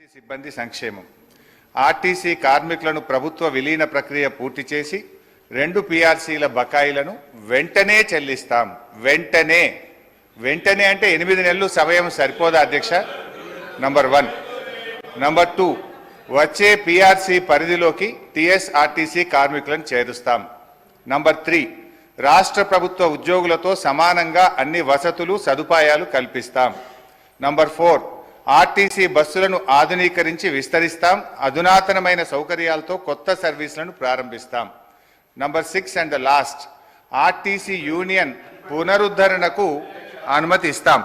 RTC సిబ్బంది సంక్షేమం. RTC కార్మికులను ప్రభుత్వ విలీన ప్రక్రియ పూర్తి చేసి రెండు పీఆర్సీల బకాయిలను వెంటనే చెల్లిస్తాం. వెంటనే. వెంటనే అంటే ఎనిమిది నెలలు సమయం సరిపోదా అధ్యక్ష? నంబర్ వన్ నంబర్ టూ వచ్చే పిఆర్సీ పరిధిలోకి టీఎస్ఆర్టీసీ కార్మికులను చేరుస్తాం. నంబర్ త్రీ రాష్ట్ర ప్రభుత్వ ఉద్యోగులతో సమానంగా అన్ని వసతులు సదుపాయాలు కల్పిస్తాం. నంబర్ ఫోర్ ఆర్టీసీ బస్సులను ఆధునీకరించి విస్తరిస్తాం. అధునాతనమైన సౌకర్యాలతో కొత్త సర్వీసులను ప్రారంభిస్తాం. Number six and the last RTC union పునరుద్ధరణకు అనుమతి ఇస్తాం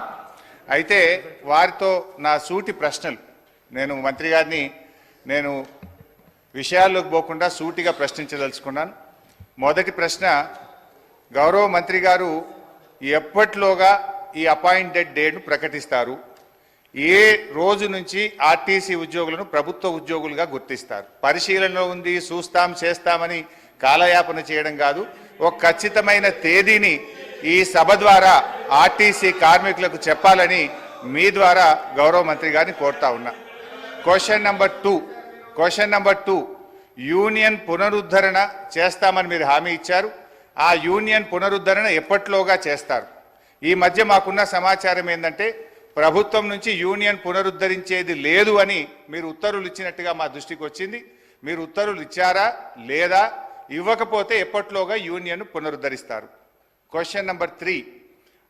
అయితే వారితో నా సూటి ప్రశ్నలు. నేను మంత్రి గారిని నేను విషయాల్లోకి పోకుండా సూటిగా ప్రశ్నించదలుచుకున్నాను. మొదటి ప్రశ్న గౌరవ మంత్రి గారు ఎప్పటిలోగా ఈ అపాయింటెడ్ డేట్ను ప్రకటిస్తారు? ఏ రోజు నుంచి ఆర్టీసీ ఉద్యోగులను ప్రభుత్వ ఉద్యోగులుగా గుర్తిస్తారు. పరిశీలనలో ఉంది చూస్తాం చేస్తామని కాలయాపన చేయడం కాదు. ఒక ఖచ్చితమైన తేదీని ఈ సభ ద్వారా ఆర్టీసీ కార్మికులకు చెప్పాలని మీ ద్వారా గౌరవ మంత్రి గారిని కోరుతా ఉన్నా. Question number two question number two union పునరుద్ధరణ చేస్తామని మీరు హామీ ఇచ్చారు. ఆ యూనియన్ పునరుద్ధరణ ఎప్పట్లోగా చేస్తారు? ఈ మధ్య మాకున్న సమాచారం ఏంటంటే ప్రభుత్వం నుంచి యూనియన్ పునరుద్ధరించేది లేదు అని మీరు ఉత్తర్వులు ఇచ్చినట్టుగా మా దృష్టికి వచ్చింది. మీరు ఉత్తర్వులు ఇచ్చారా? లేదా? ఇవ్వకపోతే ఎప్పట్లోగా యూనియన్ పునరుద్ధరిస్తారు? Question number three.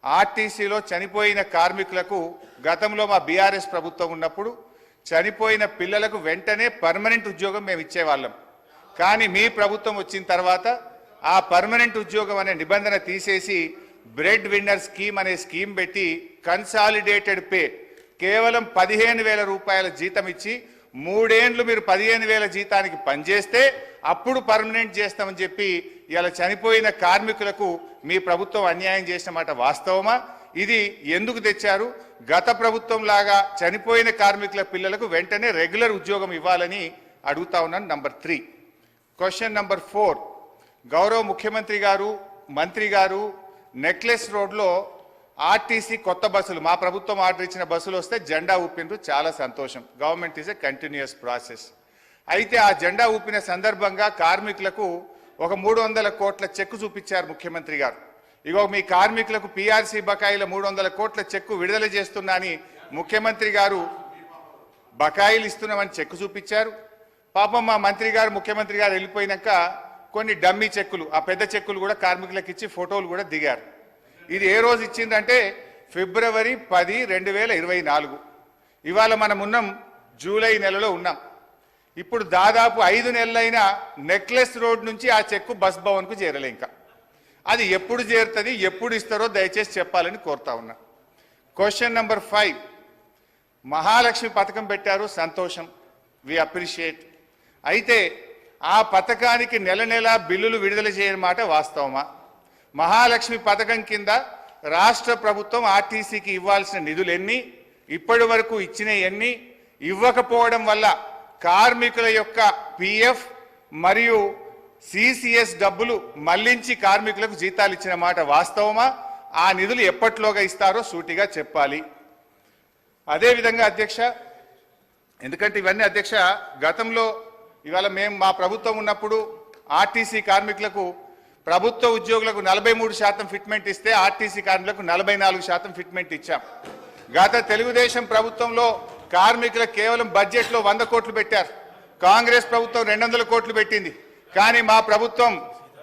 ఆర్టీసీలో చనిపోయిన కార్మికులకు గతంలో మా బీఆర్ఎస్ ప్రభుత్వం ఉన్నప్పుడు చనిపోయిన పిల్లలకు వెంటనే పర్మనెంట్ ఉద్యోగం మేము ఇచ్చేవాళ్ళం. కానీ మీ ప్రభుత్వం వచ్చిన తర్వాత ఆ పర్మనెంట్ ఉద్యోగం అనే నిబంధన తీసేసి బ్రెడ్ విన్నర్ స్కీమ్ అనే స్కీమ్ పెట్టి కన్సాలిడేటెడ్ పే కేవలం పదిహేను వేల రూపాయల జీతం ఇచ్చి మూడేండ్లు మీరు పదిహేను వేల జీతానికి పనిచేస్తే అప్పుడు పర్మనెంట్ చేస్తామని చెప్పి ఇలా చనిపోయిన కార్మికులకు మీ ప్రభుత్వం అన్యాయం చేసిన మాట వాస్తవమా? ఇది ఎందుకు తెచ్చారు? గత ప్రభుత్వం లాగా చనిపోయిన కార్మికుల పిల్లలకు వెంటనే రెగ్యులర్ ఉద్యోగం ఇవ్వాలని అడుగుతా ఉన్నాను. Number three question number four గౌరవ ముఖ్యమంత్రి గారు మంత్రి గారు నెక్లెస్ రోడ్లో ఆర్టీసీ కొత్త బస్సులు మా ప్రభుత్వం ఆర్డర్ ఇచ్చిన బస్సులు వస్తే జెండా ఊపిండ్రు చాలా సంతోషం. Government is a continuous process అయితే ఆ జెండా ఊపిన సందర్భంగా కార్మికులకు ఒక మూడు వందల కోట్ల చెక్కు చూపించారు ముఖ్యమంత్రి గారు. ఇగో మీ కార్మికులకు పీఆర్సీ బకాయిల మూడు వందల కోట్ల చెక్కు విడుదల చేస్తున్నా అని ముఖ్యమంత్రి గారు బకాయిలు ఇస్తున్నామని చెక్కు చూపించారు. పాపం మా మంత్రి గారు ముఖ్యమంత్రి గారు వెళ్ళిపోయినాక కొన్ని డమ్మీ చెక్కులు ఆ పెద్ద చెక్కులు కూడా కార్మికులకు ఇచ్చి ఫోటోలు కూడా దిగారు. ఇది ఏ రోజు ఇచ్చిందంటే ఫిబ్రవరి పది రెండు వేల ఇరవై నాలుగు. ఇవాళ మనం ఉన్నాం జూలై నెలలో ఉన్నాం. ఇప్పుడు దాదాపు ఐదు నెలలైన నెక్లెస్ రోడ్ నుంచి ఆ చెక్కు బస్ భవన్కు చేరలే ఇంకా. అది ఎప్పుడు చేరుతుంది ఎప్పుడు ఇస్తారో దయచేసి చెప్పాలని కోరుతా ఉన్నా. క్వశ్చన్ నెంబర్ ఫైవ్ మహాలక్ష్మి పథకం పెట్టారు సంతోషం. వి అప్రిషియేట్ అయితే ఆ పథకానికి నెల నెల బిల్లులు విడుదల చేయని మాట వాస్తవమా? మహాలక్ష్మి పథకం కింద రాష్ట్ర ప్రభుత్వం ఆర్టీసీకి ఇవ్వాల్సిన నిధులు ఎన్ని? ఇప్పటి వరకు ఇచ్చిన ఎన్ని? ఇవ్వకపోవడం వల్ల కార్మికుల యొక్క పిఎఫ్ మరియు సిసిఎస్ డబ్బులు మళ్ళించి కార్మికులకు జీతాలు ఇచ్చిన మాట వాస్తవమా? ఆ నిధులు ఎప్పట్లోగా ఇస్తారో సూటిగా చెప్పాలి. అదేవిధంగా అధ్యక్ష ఎందుకంటే ఇవన్నీ అధ్యక్ష గతంలో ఇవాళ మేము మా ప్రభుత్వం ఉన్నప్పుడు ఆర్టీసీ కార్మికులకు ప్రభుత్వ ఉద్యోగులకు నలభై మూడు శాతం ఫిట్మెంట్ ఇస్తే ఆర్టీసీ కార్మికులకు నలభై నాలుగు శాతం ఫిట్మెంట్ ఇచ్చాం. గత తెలుగుదేశం ప్రభుత్వంలో కార్మికులకు కేవలం బడ్జెట్లో వంద కోట్లు పెట్టారు. కాంగ్రెస్ ప్రభుత్వం రెండు వందల కోట్లు పెట్టింది. కానీ మా ప్రభుత్వం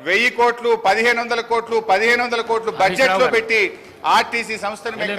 వెయ్యి కోట్లు పదిహేను వందల కోట్లు పదిహేను వందల కోట్లు బడ్జెట్లో పెట్టి ఆర్టీసీ సంస్థను